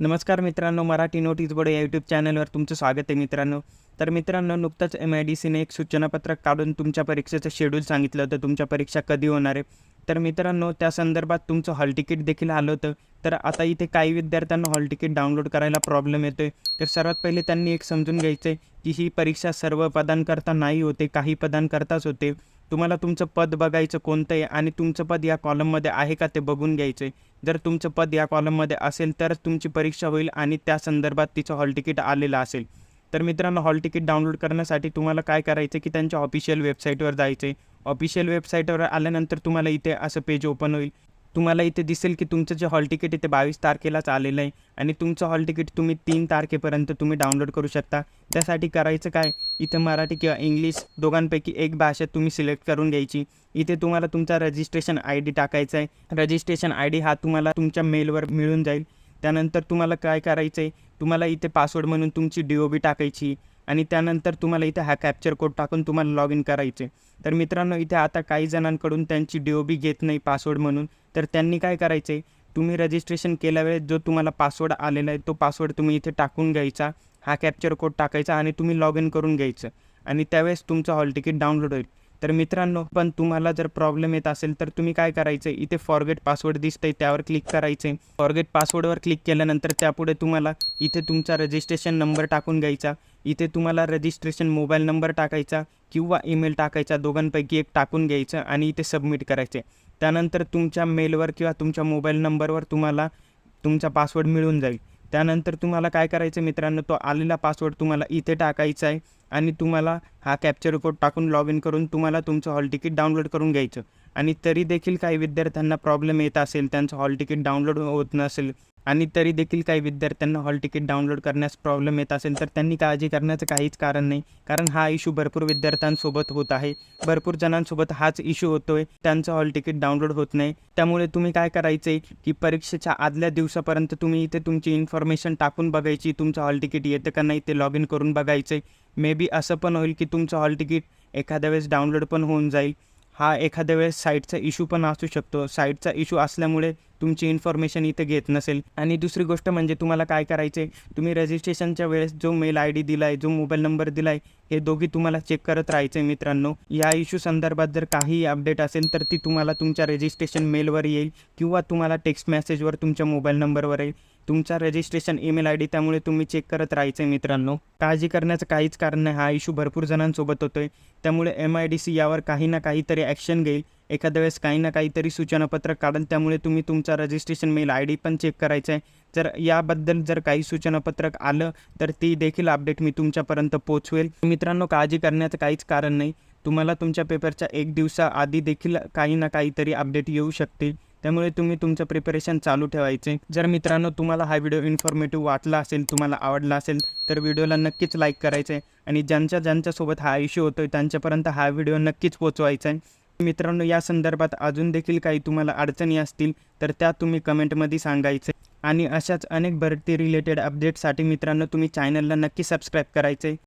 नमस्कार मित्रांनो Marathi notice board या यूट्यूब चॅनलवर तुमचं स्वागत आहे मित्रांनो. तर मित्रांनो नुकतंच एम आय डी सीने एक सूचनापत्रक काढून तुमच्या परीक्षेचं शेड्यूल सांगितलं होतं. तुमच्या परीक्षा कधी होणार आहे? तर मित्रांनो त्या संदर्भात तुमचं हॉल तिकीट देखील आलं होतं. तर आता इथे काही विद्यार्थ्यांना हॉल तिकीट डाउनलोड करायला प्रॉब्लेम येतो आहे तर सर्वात पहिले त्यांनी एक समजून घ्यायचं आहे की ही परीक्षा सर्व पदांकरता नाही होते काही पदांकरताच होते. तुम्हाला तुमचं पद बघायचं कोणतं आहे आणि तुमचं पद या कॉलममध्ये आहे का ते बघून घ्यायचं आहे जर तुमचं पद या कॉलममध्ये असेल तर तुमची परीक्षा होईल आणि त्या संदर्भात तिचं हॉल तिकीट आलेलं असेल. तर मित्रांनो हॉल तिकीट डाउनलोड करण्यासाठी तुम्हाला काय करायचं की त्यांच्या ऑफिशियल वेबसाईटवर जायचं आहे ऑफिशियल वेबसाईटवर आल्यानंतर तुम्हाला इथे असं पेज ओपन होईल. तुम्हाला इथे दिसेल की तुमचं जे हॉल तिकीट इथे बावीस तारखेलाच आलेलं आहे. आणि तुमचं हॉल तिकीट तुम्ही तीन तारखेपर्यंत तुम्ही डाउनलोड करू शकता. त्यासाठी करायचं काय? इथं मराठी किंवा इंग्लिश दोघांपैकी एक भाषा तुम्ही सिलेक्ट करून घ्यायची. इथे तुम्हाला तुमचा रजिस्ट्रेशन आय डी टाकायचा आहे. रजिस्ट्रेशन आय डी हा तुम्हाला तुमच्या मेलवर मिळून जाईल. त्यानंतर तुम्हाला काय करायचं आहे तुम्हाला इथे पासवर्ड म्हणून तुमची डी ओ बी टाकायची. आणि त्यानंतर तुम्हाला इथे हा कॅप्चर कोड टाकून तुम्हाला लॉग इन करायचे. तर मित्रांनो इथे आता काही जणांकडून त्यांची डी ओ बी घेत नाही पासवर्ड म्हणून. तर त्यांनी काय करायचं? आहे तुम्ही रजिस्ट्रेशन केल्यावेळेस जो तुम्हाला पासवर्ड आलेला आहे तो पासवर्ड तुम्ही इथे टाकून घ्यायचा. हा कॅप्चर कोड टाकायचा आणि तुम्ही लॉग इन करून घ्यायचं. आणि त्यावेळेस तुमचं हॉल तिकीट डाउनलोड होईल. तर मित्रांनो पण तुम्हाला जर प्रॉब्लेम येत असेल तर तुम्ही काय करायचं? इथे फॉरगेट पासवर्ड दिसतंय त्यावर क्लिक करायचं फॉरगेट पासवर्डवर क्लिक केल्यानंतर त्यापुढे तुम्हाला इथे तुमचा रजिस्ट्रेशन नंबर टाकून घ्यायचा. इथे तुम्हाला रजिस्ट्रेशन मोबाईल नंबर टाकायचा किंवा ईमेल टाकायचा दोघांपैकी एक टाकून घ्यायचं आणि इथे सबमिट करायचे. त्यानंतर तुमच्या मेलवर किंवा तुमच्या मोबाईल नंबरवर तुम्हाला तुमचा पासवर्ड मिळून जाईल. त्यानंतर तुम्हाला काय करायचं मित्रांनो? तो आलेला पासवर्ड तुम्हाला इथे टाकायचा आहे आणि तुम्हाला हा कॅप्चर कोड टाकून लॉग इन करून तुम्हाला तुमचं हॉल तिकीट डाउनलोड करून घ्यायचं. आणि तरी देखील काही विद्यार्थ्यांना प्रॉब्लेम येत असेल त्यांचं हॉल तिकीट डाउनलोड होत नसेल आणि तरी देखील काही विद्यार्थ्यांना हॉल तिकीट डाउनलोड करण्यास प्रॉब्लेम येत असेल तर त्यांनी काळजी करण्याचं काहीच कारण नाही. कारण हा इशू भरपूर विद्यार्थ्यांसोबत होत आहे. भरपूर जणांसोबत हाच इशू होतोय. त्यांचं हॉल तिकीट डाउनलोड होत नाही. त्यामुळे तुम्ही काय करायचं आहे की परीक्षेच्या आदल्या दिवसापर्यंत तुम्ही इथे तुमची इन्फॉर्मेशन टाकून बघायची तुमचं हॉल तिकीट येतं का नाही ते लॉग इन करून बघायचं आहे मे बी असं पण होईल की तुमचं हॉल तिकीट एखाद्या वेळेस डाउनलोड पण होऊन जाईल. हा एखाद्या वेळेस साईटचा इशू पण असू शकतो. साईटचा इशू असल्यामुळे तुमची इन्फॉर्मेशन इथे घेत नसेल. आणि दुसरी गोष्ट म्हणजे तुम्हाला काय करायचं आहे तुम्ही रजिस्ट्रेशनच्या वेळेस जो मेल आय डी दिला आहे जो मोबाईल नंबर दिला आहे हे दोघी तुम्हाला चेक करत राहायचे मित्रांनो. या इश्यू संदर्भात जर काही अपडेट असेल तर ती तुम्हाला तुमच्या रजिस्ट्रेशन मेलवर येईल किंवा तुम्हाला टेक्स्ट मेसेजवर तुमच्या मोबाईल नंबरवर येईल. तुमचा रजिस्ट्रेशन ईमेल आय डी त्यामुळे तुम्ही चेक करत राहायचे मित्रांनो. काळजी करण्याचं काहीच कारण नाही. हा इशू भरपूर जणांसोबत होतोय. त्यामुळे एम आय डी सी यावर काही ना काहीतरी ॲक्शन घेईल. एखाद्या वेळेस काही ना काहीतरी सूचनापत्रक काढाल त्यामुळे तुम्ही तुमचा रजिस्ट्रेशन मेल आय डी पण चेक करायचा आहे. जर याबद्दल जर काही सूचनापत्रक आलं तर ती देखील अपडेट मी तुमच्यापर्यंत पोचवेल. मित्रांनो काळजी करण्याचं काहीच कारण नाही. तुम्हाला तुमच्या पेपरच्या एक दिवसाआधी देखील काही ना काहीतरी अपडेट येऊ शकते त्यामुळे तुम्ही तुमचं प्रिपरेशन चालू ठेवायचे. जर मित्रांनो तुम्हाला हा व्हिडिओ इन्फॉर्मेटिव्ह वाटला असेल तुम्हाला आवडला असेल तर व्हिडिओला नक्कीच लाईक करायचं आहे आणि ज्यांच्या ज्यांच्यासोबत हा इश्यू होतो आहे त्यांच्यापर्यंत हा व्हिडिओ नक्कीच पोचवायचा आहे मित्रांनो या संदर्भात अजून देखील काही तुम्हाला अडचणी असतील तर त्या तुम्ही कमेंटमध्ये सांगायचे. आणि अशाच अनेक भरती रिलेटेड अपडेटसाठी मित्रांनो तुम्ही चॅनलला नक्की सबस्क्राईब करायचे.